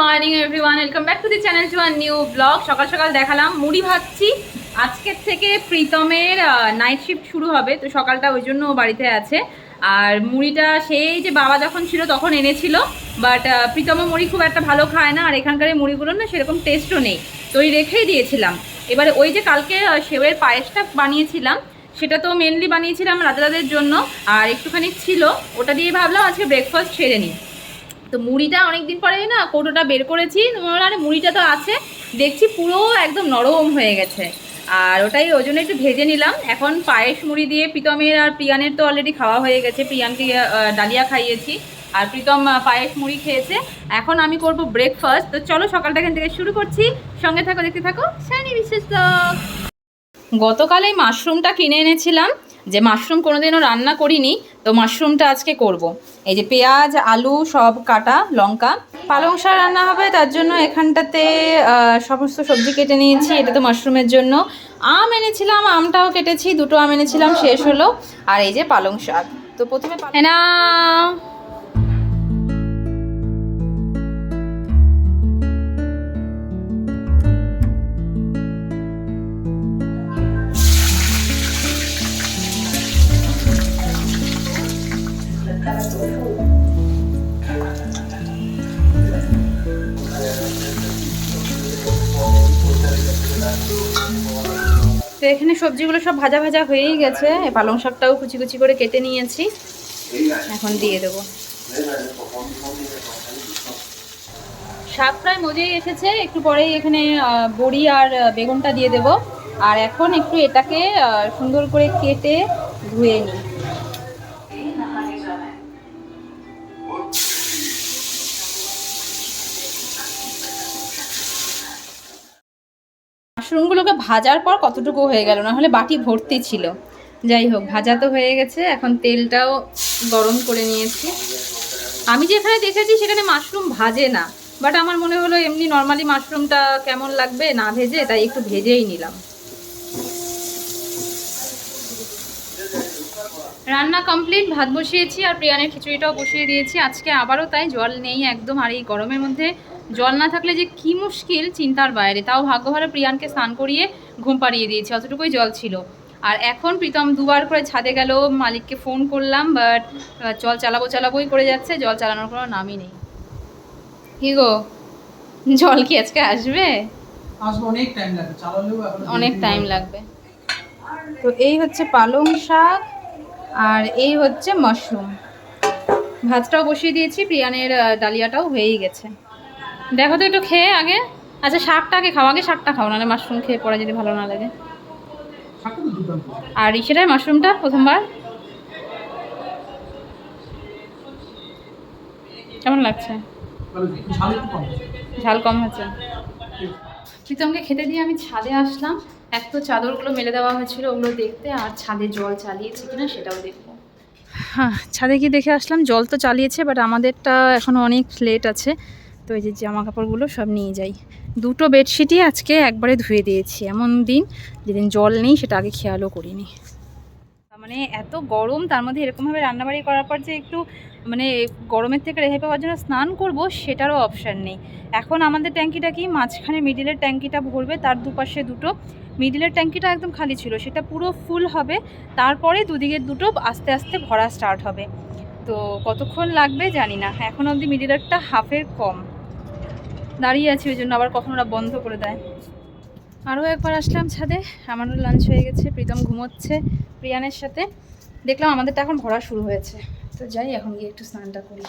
Morning everyone welcome back to the channel to our new blog সকাল সকাল দেখালাম মুড়ি ভাজছি। আজকের থেকে প্রীতমের নাইট শিফট শুরু হবে। তো সকালটা ওই জন্য বাড়িতে আছে। আর মুড়িটা সেই যে বাবা যখন ছিল তখন এনেছিল। বাট প্রীতমও মুড়ি খুব একটা ভালো খায় না। আর এখানকার মুড়িগুলো না সেরকম টেস্টও নেই। তো ওই রেখেই দিয়েছিলাম। এবারে ওই যে কালকে সেওয়ের পায়েসটা বানিয়েছিলাম, সেটা তো মেনলি বানিয়েছিলাম রাজা দাদের জন্য। আর একটুখানি ছিল। ওটা দিয়ে ভাবলাম আজকে ব্রেকফাস্ট সেরে নিই। তো মুড়িটা অনেকদিন পরে না কৌটোটা বের করেছি। মানে মুড়িটা তো আছে। দেখছি পুরো একদম নরম হয়ে গেছে। আর ওটাই ওই জন্য একটু ভেজে নিলাম। এখন পায়েস মুড়ি দিয়ে প্রীতমের আর প্রিয়ানের তো অলরেডি খাওয়া হয়ে গেছে। প্রিয়ানকে ডালিয়া খাইয়েছি। আর প্রীতম পায়েস মুড়ি খেয়েছে। এখন আমি করব ব্রেকফাস্ট তো চলো সকালটা এখান থেকে শুরু করছি। সঙ্গে থাকো দেখতে থাকো। শানি বিশেষ। গতকাল এই মাশরুমটা কিনে এনেছিলাম। যে মাশরুম কোনোদিনও রান্না করিনি, তো মাশরুমটা আজকে করব। এই যে পেঁয়াজ, আলু, সব কাটা, লঙ্কা। পালং শাক রান্না হবে, তার জন্য এখানটাতে সমস্ত সবজি কেটে নিয়েছি, এটা তো মাশরুমের জন্য। আম এনেছিলাম, আমটাও কেটেছি, দুটো আম এনেছিলাম, শেষ হলো। আর এই যে পালং শাক। তো প্রথমে পা- এখানে সবজিগুলো সব ভাজা ভাজা হয়েই গেছে। পালং শাকটাও কুচি কুচি করে কেটে নিয়েছি। এখন দিয়ে দেবো। শাক প্রায় মজেই এসেছে। একটু পরেই এখানে বড়ি আর বেগুনটা দিয়ে দেব। আর এখন একটু এটাকে সুন্দর করে কেটে ধুয়ে নিই। মাশরুমগুলোকে ভাজার পর কতটুকু হয়ে গেল? না হলে বাটি ভর্তি ছিল। যাই হোক, ভাজা তো হয়ে গেছে। এখন তেলটাও গরম করে নিয়েছি। আমি যেখানে দেখেছি সেখানে মাশরুম ভাজে না। বাট আমার মনে হলো এমনি নর্মালি মাশরুমটা কেমন লাগবে, না ভেজে, তাই একটু ভেজেই নিলাম। রান্না কমপ্লিট, ভাত বসিয়েছি আর প্রিয়ানের খিচুড়িটাও বসিয়ে দিয়েছি। আজকে আবারও তাই, জল নেই একদম আর এই গরমের মধ্যে। জল না থাকলে যে কি মুশকিল চিন্তার বাইরে। তাও ভাগ্য ভালো প্রিয়ানকে স্নান করিয়ে ঘুম পাড়িয়ে দিয়েছি অতটুকুই জল ছিল। আর এখন প্রীতম দুবার করে ছাদে গেল মালিককে ফোন করলাম বাট জল চালাবো চালাবোই করে যাচ্ছে জল চালানোর কোনো নামই নেই। কি গো? জল কি আজকে আসবে? অনেক টাইম লাগবে অনেক টাইম লাগবে। তো এই হচ্ছে পালং শাক আর এই হচ্ছে মাশরুম। ভাতটাও বসিয়ে দিয়েছি প্রিয়ানের ডালিয়াটাও হয়েই গেছে। দেখো তো একটু খেয়ে আগে। আচ্ছা শাকটা আগে খাও, আগে শাকটা খাও, নাহলে মাশরুম খেয়ে পড়া যদি ভালো না লাগে। আর ইসেটার মাশরুমটা প্রথমবার। কেমন লাগছে? ঝাল কম হচ্ছে। প্রীতমকে খেতে দিয়ে আমি ছাদে আসলাম। এক তো চাদরগুলো মেলে দেওয়া হয়েছিল, ওগুলো দেখতে, আর ছাদে জল চালিয়েছে কিনা সেটাও দেখব। হ্যাঁ ছাদে গিয়ে দেখে আসলাম, জল তো চালিয়েছে বাট আমাদেরটা এখনও অনেক লেট আছে। তো এই যে জামা কাপড়গুলো সব নিয়ে যাই। দুটো বেডশিটই আজকে একবারে ধুয়ে দিয়েছি। এমন দিন যেদিন জল নেই সেটা আগে খেয়ালও করিনি। মানে এত গরম, তার মধ্যে এরকমভাবে রান্নাবাড়ি করার পর যে একটু মানে গরমের থেকে রেহাই পাওয়ার জন্য স্নান করব, সেটারও অপশান নেই। এখন আমাদের ট্যাঙ্কিটা কি? মাঝখানে মিডিলের ট্যাঙ্কিটা ভরবে, তার দুপাশে দুটো। মিডিলের ট্যাঙ্কিটা একদম খালি ছিল, সেটা পুরো ফুল হবে। তারপরে দুদিকের দুটো আস্তে আস্তে ভরা স্টার্ট হবে। তো কতক্ষণ লাগবে জানি না। এখন অবধি মিডিলেরটা হাফের কম। দাঁড়িয়ে আছি, ওই জন্য আবার কখন ওরা বন্ধ করে দেয়। আরও একবার আসলাম ছাদে, আমারও লাঞ্চ হয়ে গেছে, প্রীতম ঘুমোচ্ছে প্রিয়ানের সাথে। দেখলাম আমাদেরটা এখন ভরা শুরু হয়েছে। তো যাই, এখন গিয়ে একটু স্নানটা করি।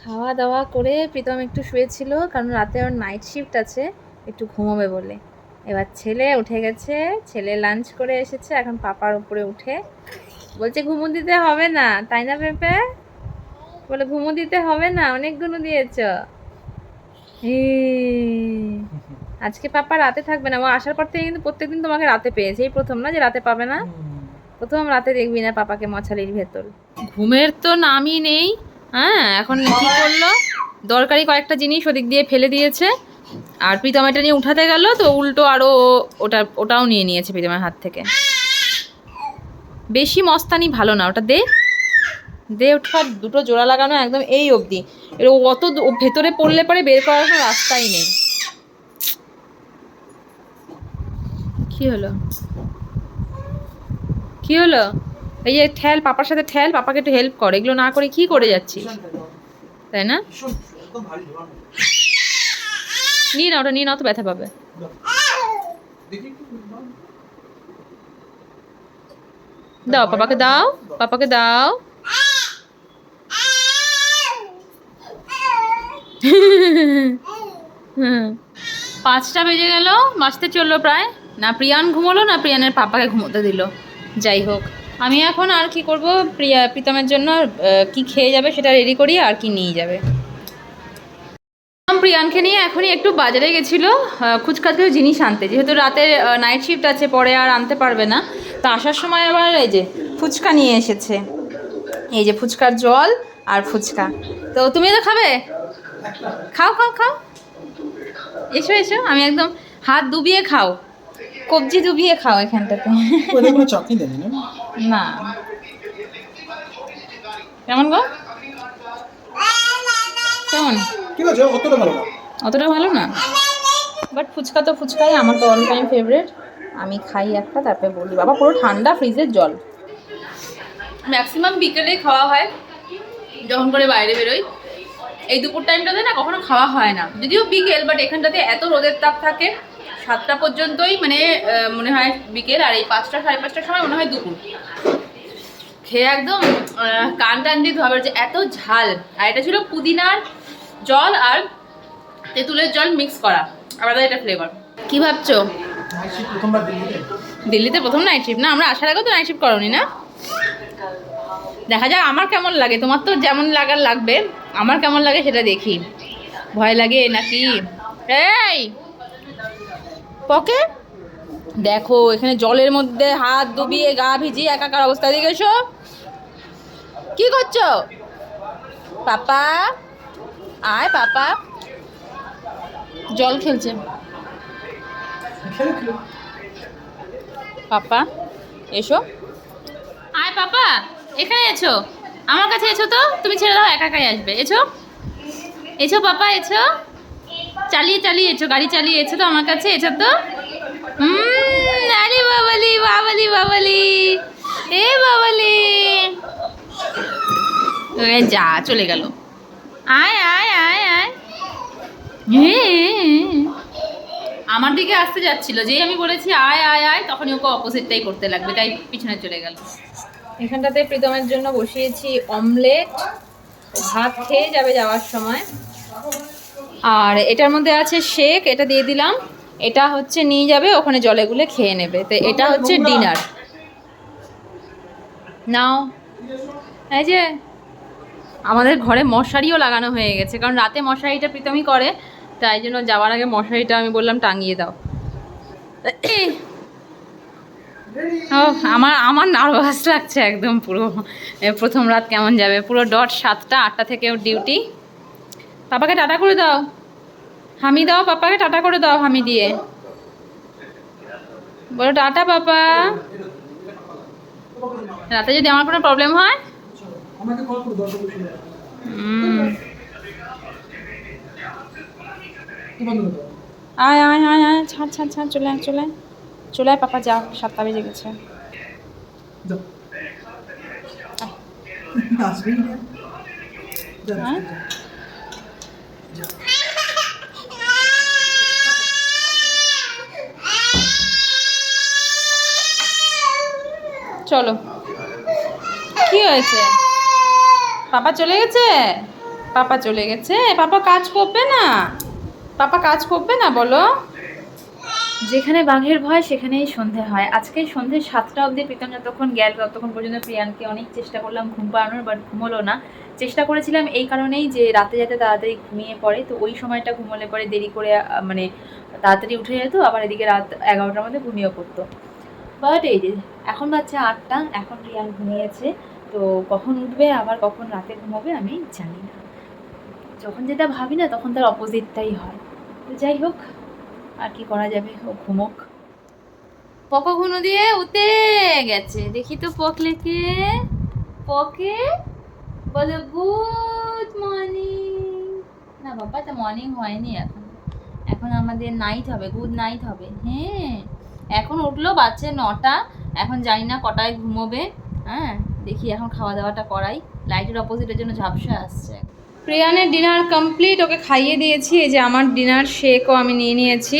খাওয়া দাওয়া করে প্রীতম একটু শুয়েছিল, কারণ রাতে ওর নাইট শিফট আছে, একটু ঘুমোবে বলে। এবার ছেলে উঠে গেছে, ছেলে লাঞ্চ করে এসেছে, এখন পাপার উপরে উঠে। বলছে, ঘুমো দিতে হবে না। তাই না, পেঁপে? বলে, ঘুমো দিতে হবে না, অনেকগুলো দিয়েছ। আজকে পাপা রাতে থাকবে না। ও আসার পর থেকে কিন্তু প্রত্যেকদিন তোমাকে রাতে পেয়েছে। এই প্রথম না যে রাতে পাবে না? প্রথম রাতে দেখবি না পাপাকে মশালির ভেতর। ঘুমের তো নামই নেই। হ্যাঁ এখন কি করল? দরকারি কয়েকটা জিনিস ওদিক দিয়ে ফেলে দিয়েছে। আর প্রীতম এটা নিয়ে উঠাতে গেল তো উল্টো আরও ওটা ওটাও নিয়ে নিয়েছে প্রীতমের হাত থেকে। বেশি মস্তানি ভালো না ওটা দে। দে ওঠা দুটো জোড়া লাগানো একদম এই অবধি। এর অত ভেতরে পড়লে পরে বের করার কোনো রাস্তাই নেই। কি হলো? কি হলো? এই যে ঠেল, পাপার সাথে ঠেল, পাপাকে একটু হেল্প করে। এগুলো না করে কি করে যাচ্ছি তাই না? নিয়ে না ওটা নিয়ে নাও তো ব্যথা পাবে। দাও, পাপাকে দাও পাপাকে দাও। পাঁচটা বেজে গেল, বাঁচতে চলল প্রায়। না প্রিয়ান ঘুমোলো, না প্রিয়ানের পাপাকে ঘুমোতে দিল। যাই হোক, আমি এখন আর কি করব? প্রিয়া, প্রীতমের জন্য কি খেয়ে যাবে সেটা রেডি করি, আর কি নিয়ে যাবে। প্রিয়ানকে নিয়ে এখনই একটু বাজারে গেছিল খুচখাচ কিছু জিনিস আনতে। যেহেতু রাতের নাইট শিফট আছে, পরে আর আনতে পারবে না। তো আসার সময় আবার এই যে ফুচকা নিয়ে এসেছে। এই যে ফুচকার জল আর ফুচকা। তো তুমি তো খাবে? খাও খাও খাও। এসো এসো আমি একদম হাত ডুবিয়ে খাও। কবজি ডুবিয়ে খাও এখানটাতে। না? না। কেমন গো? কেমন? অতটা ভালো না। অতটা ভালো না? বাট ফুচকা তো ফুচকাই আমার তো অল টাইম ফেভারিট আমি খাই একটা তারপরে বলি বাবা পুরো ঠান্ডা ফ্রিজের জল। ম্যাক্সিমাম বিকেলে খাওয়া হয় যখন করে বাইরে বেরোই। এই দুপুর টাইমটাতে না কখনো খাওয়া হয় না। যদিও বিকেল বাট এখানটাতে এত রোদের তাপ থাকে, সাতটা পর্যন্তই মানে মনে হয় বিকেল, আর এই পাঁচটা, সাড়ে পাঁচটার সময় মনে হয় দুপুর। খেয়ে একদম কান টান দিয়ে ধোয়া যে এত ঝাল। আর এটা ছিল পুদিনার জল আর তেঁতুলের জল মিক্স করা। আলাদা এটা ফ্লেভার কি ভাবছ? দিল্লিতে প্রথম নাইট শিফট না, আমরা আসার আগেও তো নাইট শিফট করনি না? দেখা যাক, আমার কেমন লাগে। তোমার তো যেমন লাগার লাগবে। আমার কেমন লাগে সেটা দেখি। ভয় লাগে নাকি? এই! পকে? দেখো, এখানে জলের মধ্যে হাত ডুবিয়ে গা ভিজিয়ে একাকার অবস্থা দিকে এসো। কি করছ? পাপা? আয় পাপা। জল খেলছে। খেলে খেলে পাপা, এসো। আয় পাপা এখানে এসো আমার কাছে এসো তো, তুমি ছেড়ে দাও, একা একাই আসবে। এসো। এসো পাপা, এসো। চালিয়ে চালিয়ে এসো, গাড়ি চালিয়ে এসো তো আমার কাছে, এসো তো। আরে বাবালি বাবালি বাবালি। এ বাবালি। যা, চলে গেল। আয় আয় আয় আয়। আমার দিকে আসতে যাচ্ছিল, যেই আমি বলেছি আয় আয় আয়, তখনই ওকে অপোজিটটাই করতে লাগবে, তাই পিছনে চলে গেল। এখানটাতে প্রীতমের জন্য বসিয়েছি অমলেট ভাত খেয়ে যাবে যাওয়ার সময়। আর এটার মধ্যে আছে শেক এটা দিয়ে দিলাম। এটা হচ্ছে নিয়ে যাবে ওখানে জলে গুলে খেয়ে নেবে। তো এটা হচ্ছে ডিনার। নাও। এই যে আমাদের ঘরে মশারিও লাগানো হয়ে গেছে কারণ রাতে মশারিটা প্রীতমই করে তাই জন্য যাওয়ার আগে মশারিটা আমি বললাম টাঙিয়ে দাও। আমার আমার নার্ভাস লাগছে একদম পুরো। প্রথম রাত কেমন যাবে? পুরো ডট সাতটা আটটা থেকে ওর ডিউটি। পাপাকে টাটা করে দাও। হামি দাও পাপাকে টাটা করে দাও হামি দিয়ে। বলো টাটা পাপা। রাতে যদি আমার কোনো প্রবলেম হয়? আয় আয় আয় আয় ছাড় ছাড় ছাড় চলে আয় চলে আয়। চলে আয় পাপা যা সাতটা বেজে গেছে। হ্যাঁ? চলো। কি হয়েছে? পাপা চলে গেছে? পাপা চলে গেছে? পাপা কাজ করবে না? পাপা কাজ করবে না বলো? যেখানে বাঘের ভয়, সেখানেই সন্ধে হয়। আজকে সন্ধে সাতটা অবধি প্রীতম যতক্ষণ গেল, ততক্ষণ পর্যন্ত প্রিয়ানকে অনেক চেষ্টা করলাম ঘুম পাড়ানোর বাট ঘুমোলো না। চেষ্টা করেছিলাম এই কারণেই যে রাতে যাতে তাড়াতাড়ি ঘুমিয়ে পড়ে, তো ওই সময়টা ঘুমোলে পরে দেরি করে মানে তাড়াতাড়ি উঠে যেত, আবার এদিকে রাত এগারোটার মধ্যে ঘুমিয়ে পড়তো। বাট এই যে, এখন বাচ্চা আটটা, এখন রিয়ান ঘুমিয়েছে, তো কখন উঠবে, আবার কখন রাতে ঘুমাবে আমি জানি না। যখন যেটা ভাবি না, তখন তার অপোজিটটাই হয়। তো যাই হোক আর কি করা যাবে? ও ঘুমোক। পক ঘুনো দিয়ে উতে গেছে। দেখি তো পক লেকে পকে বলে, গুড মর্নিং। না বাবা তো মর্নিং হয়নি এখন। এখন আমাদের নাইট হবে, গুড নাইট হবে। হ্যাঁ এখন উঠল বাচ্চা নটা। এখন জানি না কটায় ঘুমোবে। হ্যাঁ দেখি এখন খাওয়া দাওয়াটা করাই। লাইটের অপোজিটের জন্য ঝাপসা আসছে। প্রিয়ানের ডিনার কমপ্লিট, ওকে খাইয়ে দিয়েছি। এই যে আমার ডিনার শেকও আমি নিয়ে নিয়েছি।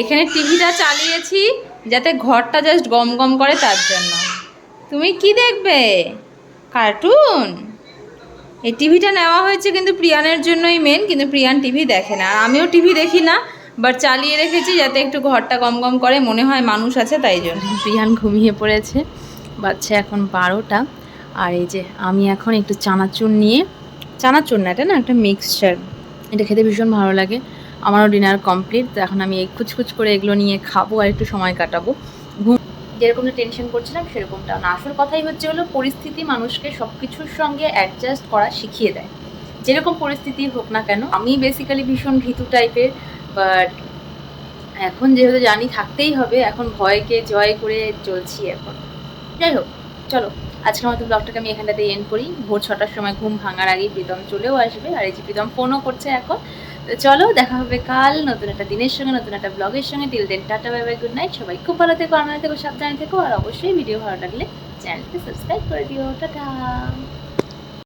এখানে টিভিটা চালিয়েছি, যাতে ঘরটা জাস্ট গম গম করে তার জন্য। তুমি কি দেখবে? কার্টুন? এই টিভিটা নেওয়া হয়েছে কিন্তু প্রিয়ানের জন্যই মেন কিন্তু প্রিয়ান টিভি দেখে না। আর আমিও টিভি দেখি না বাট চালিয়ে রেখেছি যাতে একটু ঘরটা গম গম করে, মনে হয় মানুষ আছে তাই জন্য। প্রিয়ান ঘুমিয়ে পড়েছে বাচ্চা এখন বারোটা। আর এই যে আমি এখন একটু চানাচুর নিয়ে চানাচুর না, এটা না একটা মিক্সচার এটা খেতে ভীষণ ভালো লাগে। আমারও ডিনার কমপ্লিট তো এখন আমি এই কুচকুচ করে এগুলো নিয়ে খাব আর একটু সময় কাটাবো। ঘুম যেরকমটা টেনশন করছিলাম, সেরকমটা না। আসল কথাই হচ্ছে হলো, পরিস্থিতি মানুষকে সব কিছুর সঙ্গে অ্যাডজাস্ট করা শিখিয়ে দেয়। যেরকম পরিস্থিতি হোক না কেন, আমি বেসিক্যালি ভীষণ ভীতু টাইপের বাট এখন যেহেতু জানি থাকতেই হবে, এখন ভয়কে জয় করে চলছি এখন। যাই হোক, চলো। আজকের মতো ব্লগটাকে আমি এখানটাতে এন্ড করি। ভোর ছটার সময় ঘুম ভাঙার আগেই প্রীতম চলেও আসবে। আর এই যে প্রীতম ফোনও করছে এখন। তো চলো, দেখা হবে কাল নতুন একটা দিনের সঙ্গে, নতুন একটা ব্লগের সঙ্গে। Till then tata bye bye good night সবাই খুব ভালো থেকো, আনন্দ থেকো, সাবধানে থেকো। আর অবশ্যই ভিডিও ভালো লাগলে চ্যানেলকে সাবস্ক্রাইব করে দিও। টাটা।